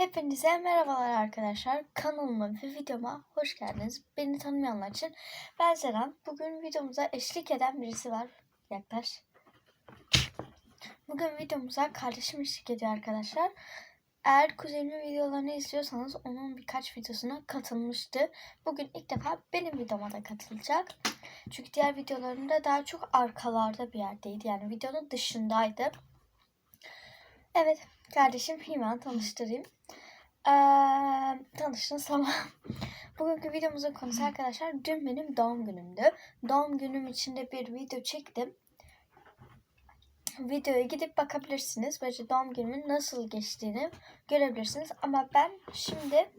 Hepinize merhabalar arkadaşlar. Kanalıma ve videoma hoş geldiniz. Beni tanımayanlar için ben Zeren. Bugün videomuza eşlik eden birisi var. Yaklaş. Bugün videomuza kardeşim eşlik ediyor arkadaşlar. Eğer kuzenimin videolarını izliyorsanız onun birkaç videosuna katılmıştı. Bugün ilk defa benim videoma da katılacak. Çünkü diğer videolarında daha çok arkalarda bir yerdeydi. Yani videonun dışındaydı. Evet kardeşim hemen tanıştırayım. Ee, tanıştınız ama bugünkü videomuzun konusu arkadaşlar dün benim doğum günümdü. Doğum günüm içinde bir video çektim. Videoya gidip bakabilirsiniz. Böylece doğum günümün nasıl geçtiğini görebilirsiniz. Ama ben şimdi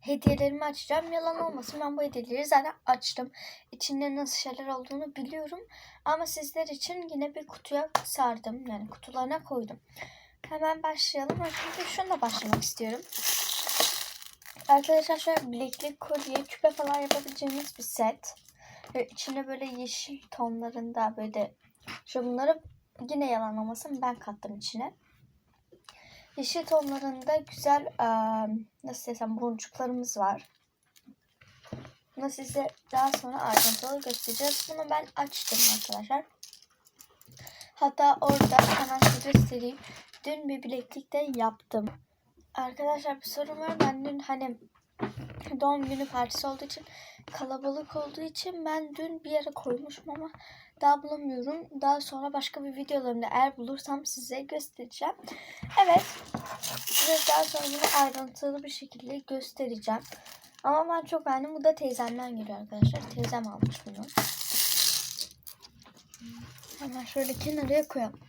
hediyelerimi açacağım. Yalan olmasın ben bu hediyeleri zaten açtım. İçinde nasıl şeyler olduğunu biliyorum. Ama sizler için yine bir kutuya sardım. Yani kutularına koydum. Hemen başlayalım. Öncelikle şununla başlamak istiyorum. Arkadaşlar şöyle bileklik, kolye, küpe falan yapabileceğiniz bir set. Ve içine böyle yeşil tonlarında böyle şu bunları yine yalan olmasın ben kattım içine. Yeşil tonlarında güzel nasıl desem boncuklarımız var. Bunu size daha sonra ayrıntılı göstereceğiz. Bunu ben açtım arkadaşlar. Hatta orada hemen size göstereyim. Dün bir bileklik de yaptım. Arkadaşlar bir sorun var. Ben dün hani doğum günü partisi olduğu için kalabalık olduğu için ben dün bir yere koymuşum ama daha bulamıyorum. Daha sonra başka bir videolarımda eğer bulursam size göstereceğim. Evet. Size daha sonra bunu ayrıntılı bir şekilde göstereceğim. Ama ben çok beğendim. Bu da teyzemden geliyor arkadaşlar. Teyzem almış bunu. Hemen şöyle kenarıya koyalım.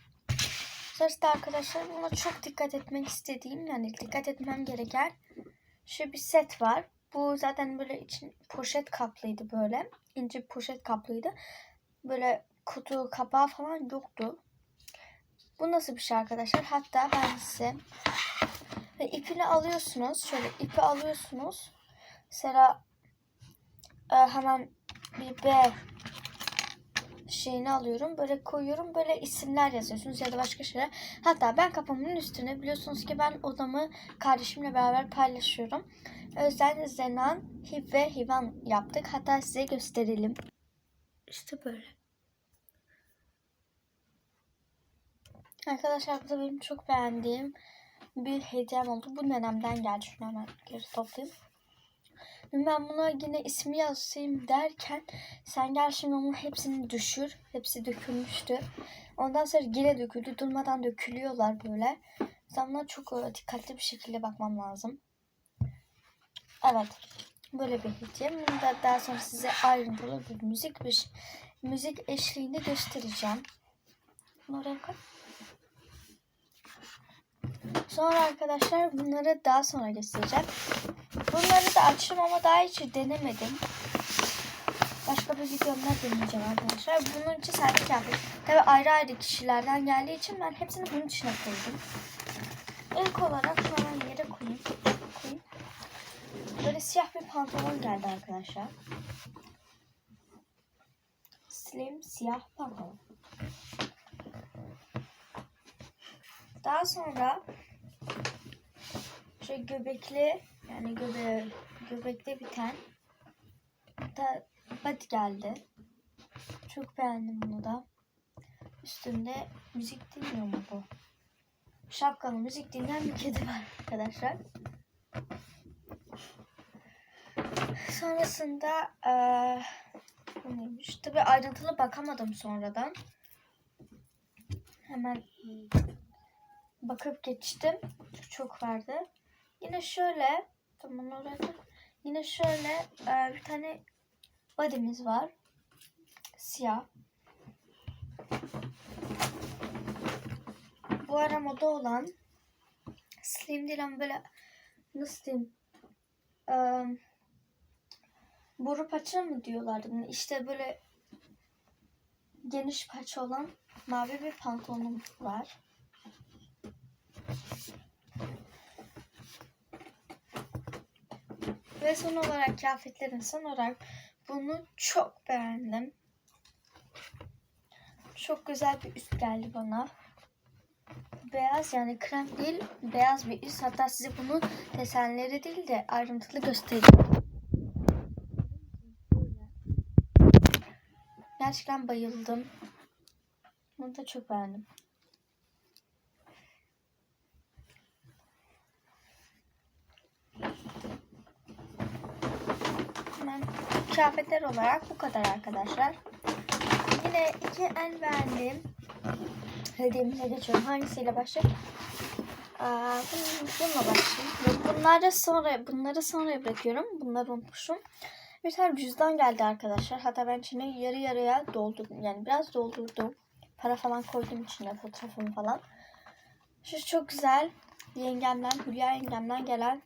Sonrasında arkadaşlar buna çok dikkat etmek istediğim yani dikkat etmem gereken şu bir set var. Bu zaten böyle için poşet kaplıydı böyle. İnce poşet kaplıydı. Böyle kutu kapağı falan yoktu. Bu nasıl bir şey arkadaşlar? Hatta ben size ve ipini alıyorsunuz. Şöyle ipi alıyorsunuz. Mesela e, hemen bir B şeyini alıyorum. Böyle koyuyorum. Böyle isimler yazıyorsunuz ya da başka şeyler. Hatta ben kafamın üstüne biliyorsunuz ki ben odamı kardeşimle beraber paylaşıyorum. O Zenan, Hib ve Hivan yaptık. Hatta size gösterelim. İşte böyle. Arkadaşlar bu da benim çok beğendiğim bir hediyem oldu. Bu nenemden geldi. Şunu hemen geri toplayayım. Ben buna yine ismi yazayım derken sen gel şimdi onun hepsini düşür. Hepsi dökülmüştü. Ondan sonra yine döküldü. Durmadan dökülüyorlar böyle. Buna çok e, dikkatli bir şekilde bakmam lazım. Evet. Böyle bir hediye. Bunu da daha sonra size ayrıntılı bir müzik bir müzik eşliğinde göstereceğim. Bunu oraya. Sonra arkadaşlar bunları daha sonra göstereceğim. Bunları da açtım ama daha hiç denemedim. Başka bir videomda deneyeceğim arkadaşlar. Bunun için sadece kıyafet. Tabi ayrı ayrı kişilerden geldiği için ben hepsini bunun içine koydum. İlk olarak hemen yere koyayım. koyayım. Böyle siyah bir pantolon geldi arkadaşlar. Slim siyah pantolon. Daha sonra şöyle göbekli yani göbe göbekte biten da body geldi. Çok beğendim bunu da. Üstünde müzik dinliyor mu bu? Şapkalı müzik dinleyen bir kedi var arkadaşlar. Sonrasında bu neymiş? Tabii ayrıntılı bakamadım sonradan. Hemen bakıp geçtim. Çok vardı. Yine şöyle tamam orada. Yine şöyle e, bir tane body'miz var. Siyah. Bu ara moda olan slim değil ama böyle nasıl diyeyim e, boru paça mı diyorlardı bunu? İşte böyle geniş paça olan mavi bir pantolonum var. Ve son olarak kıyafetlerin son olarak bunu çok beğendim. Çok güzel bir üst geldi bana. beyaz yani krem değil beyaz bir üst. Hatta size bunu desenleri değil de ayrıntılı göstereyim. Gerçekten bayıldım. Bunu da çok beğendim. Hemen kıyafetler olarak bu kadar arkadaşlar. Yine iki en beğendiğim hediyemize geçiyorum. Hangisiyle başlayayım? Aa, bunun- bununla başlayayım. Bunları sonra bunları sonra bırakıyorum. Bunları unutmuşum. Bir tane cüzdan geldi arkadaşlar. Hatta ben içine yarı yarıya doldurdum. Yani biraz doldurdum. Para falan koydum içine fotoğrafımı falan. Şu çok güzel. Yengemden, Hülya yengemden gelen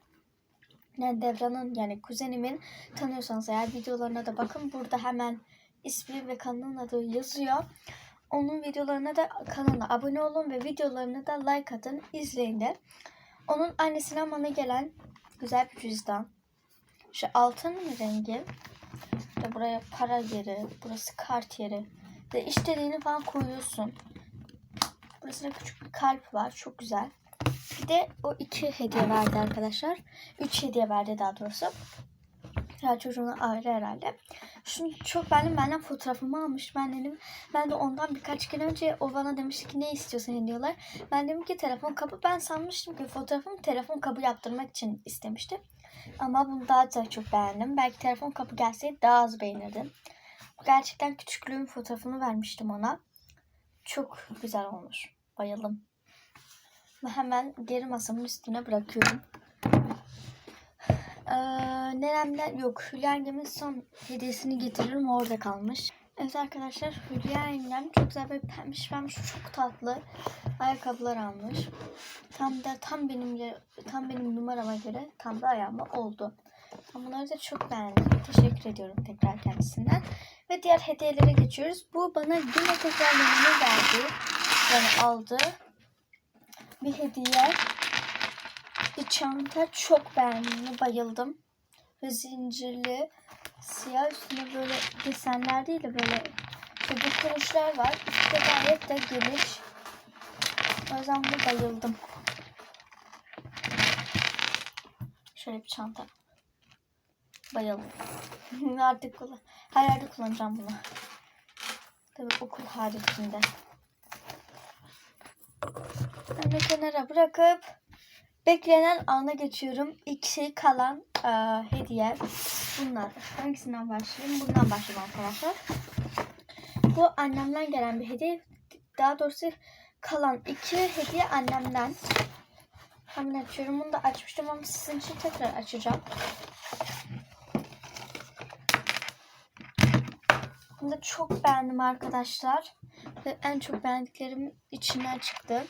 yani Devran'ın yani kuzenimin tanıyorsanız eğer videolarına da bakın. Burada hemen ismi ve kanalın adı yazıyor. Onun videolarına da kanalına abone olun ve videolarına da like atın. izleyin de. Onun annesinden bana gelen güzel bir cüzdan. Şu altın rengi. İşte buraya para yeri, burası kart yeri. Ve istediğini falan koyuyorsun. Burasında küçük bir kalp var. Çok güzel. De o iki hediye verdi arkadaşlar. Üç hediye verdi daha doğrusu. Her çocuğuna ayrı herhalde. Şunu çok beğendim. Benden fotoğrafımı almış. Ben dedim ben de ondan birkaç gün önce o bana demişti ki ne istiyorsun diyorlar. Ben dedim ki telefon kabı. Ben sanmıştım ki fotoğrafımı telefon kabı yaptırmak için istemişti. Ama bunu daha da çok beğendim. Belki telefon kapı gelseydi daha az beğenirdim. Gerçekten küçüklüğüm fotoğrafını vermiştim ona. Çok güzel olmuş. Bayıldım. Ve hemen geri masamın üstüne bırakıyorum. Ee, neremden yok Hülya yengemin son hediyesini getiririm orada kalmış. Evet arkadaşlar Hülya yengem çok güzel böyle pembiş pembiş çok tatlı ayakkabılar almış. Tam da tam benim tam benim numarama göre tam da ayağıma oldu. Bunları da çok beğendim. Teşekkür ediyorum tekrar kendisinden. Ve diğer hediyelere geçiyoruz. Bu bana yine tekrar yanıma verdi. Yani aldı. Bir hediye. Bir çanta çok beğendim. Bayıldım. Ve zincirli siyah üstünde böyle desenler değil de böyle işte dokunuşlar var. İşte gayet de geniş. O yüzden bunu bayıldım. Şöyle bir çanta. Bayıldım. Artık kullan. Her yerde kullanacağım bunu. Tabii okul haricinde. Ben de kenara bırakıp beklenen ana geçiyorum. İki kalan e, hediye. Bunlar. Hangisinden başlayayım? Bundan başlayayım arkadaşlar. Bu annemden gelen bir hediye. Daha doğrusu kalan iki hediye annemden. Hemen açıyorum. Bunu da açmıştım ama sizin için tekrar açacağım. Bunu da çok beğendim arkadaşlar. Ve en çok beğendiklerim içinden çıktı.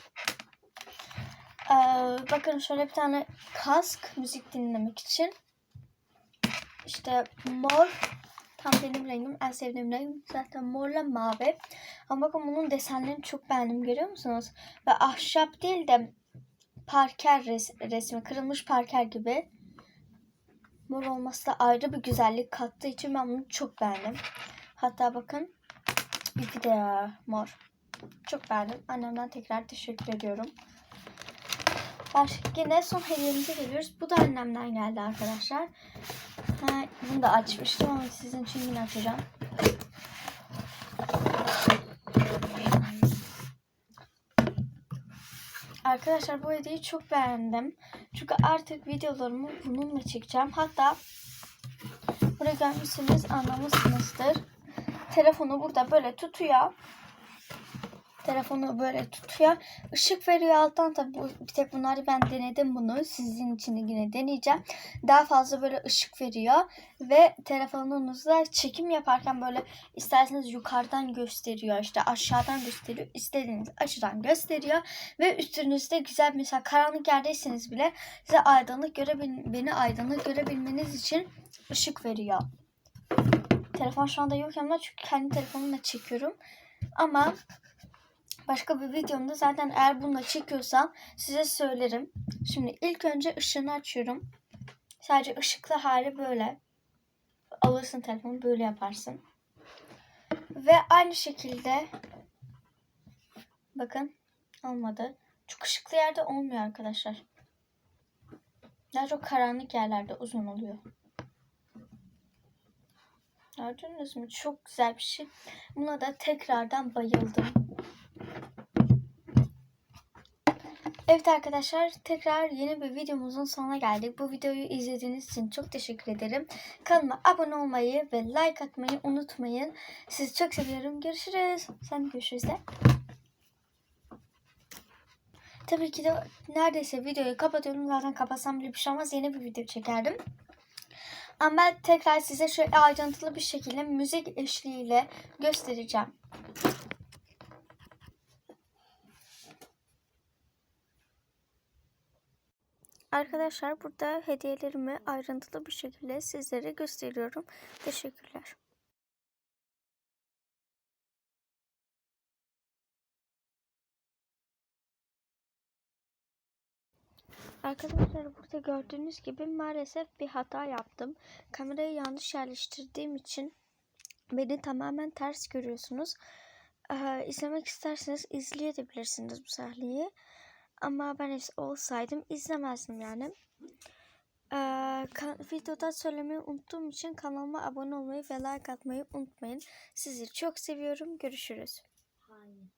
Bakın şöyle bir tane kask müzik dinlemek için. İşte mor tam benim rengim en sevdiğim renk zaten morla mavi. Ama bakın bunun desenlerini çok beğendim görüyor musunuz? Ve ahşap değil de parker res- resmi kırılmış parker gibi. Mor olması da ayrı bir güzellik kattığı için ben bunu çok beğendim. Hatta bakın ipi de mor. Çok beğendim. Annemden tekrar teşekkür ediyorum. Başka yine son hediyemize geliyoruz. Bu da annemden geldi arkadaşlar. Ha, bunu da açmıştım ama sizin için yine açacağım. Arkadaşlar bu hediyeyi çok beğendim. Çünkü artık videolarımı bununla çekeceğim. Hatta buraya görmüşsünüz anlamışsınızdır. Telefonu burada böyle tutuyor. Telefonu böyle tutuyor. Işık veriyor alttan tabi bu, bir tek bunları ben denedim bunu. Sizin için yine deneyeceğim. Daha fazla böyle ışık veriyor. Ve telefonunuzda çekim yaparken böyle isterseniz yukarıdan gösteriyor. işte aşağıdan gösteriyor. istediğiniz açıdan gösteriyor. Ve üstünüzde güzel mesela karanlık yerdeyseniz bile size aydınlık görebil beni aydınlık görebilmeniz için ışık veriyor. Telefon şu anda yok ama çünkü kendi telefonumla çekiyorum. Ama başka bir videomda zaten eğer bununla çekiyorsam size söylerim. Şimdi ilk önce ışığını açıyorum. Sadece ışıklı hali böyle. Alırsın telefonu böyle yaparsın. Ve aynı şekilde bakın olmadı. Çok ışıklı yerde olmuyor arkadaşlar. Daha çok karanlık yerlerde uzun oluyor. Gördünüz mü? Çok güzel bir şey. Buna da tekrardan bayıldım. Evet arkadaşlar tekrar yeni bir videomuzun sonuna geldik. Bu videoyu izlediğiniz için çok teşekkür ederim. Kanalıma abone olmayı ve like atmayı unutmayın. Sizi çok seviyorum. Görüşürüz. Sen görüşürüz de. Tabii ki de neredeyse videoyu kapatıyorum. Zaten kapatsam bile bir şey olmaz. Yeni bir video çekerdim. Ama ben tekrar size şöyle ayrıntılı bir şekilde müzik eşliğiyle göstereceğim. Arkadaşlar burada hediyelerimi ayrıntılı bir şekilde sizlere gösteriyorum. Teşekkürler. Arkadaşlar burada gördüğünüz gibi maalesef bir hata yaptım. Kamerayı yanlış yerleştirdiğim için beni tamamen ters görüyorsunuz. Ee, izlemek isterseniz izleyebilirsiniz bu sahneyi. Ama ben olsaydım izlemezdim yani. Ee, videoda söylemeyi unuttuğum için kanalıma abone olmayı ve like atmayı unutmayın. Sizi çok seviyorum. Görüşürüz. Hayır.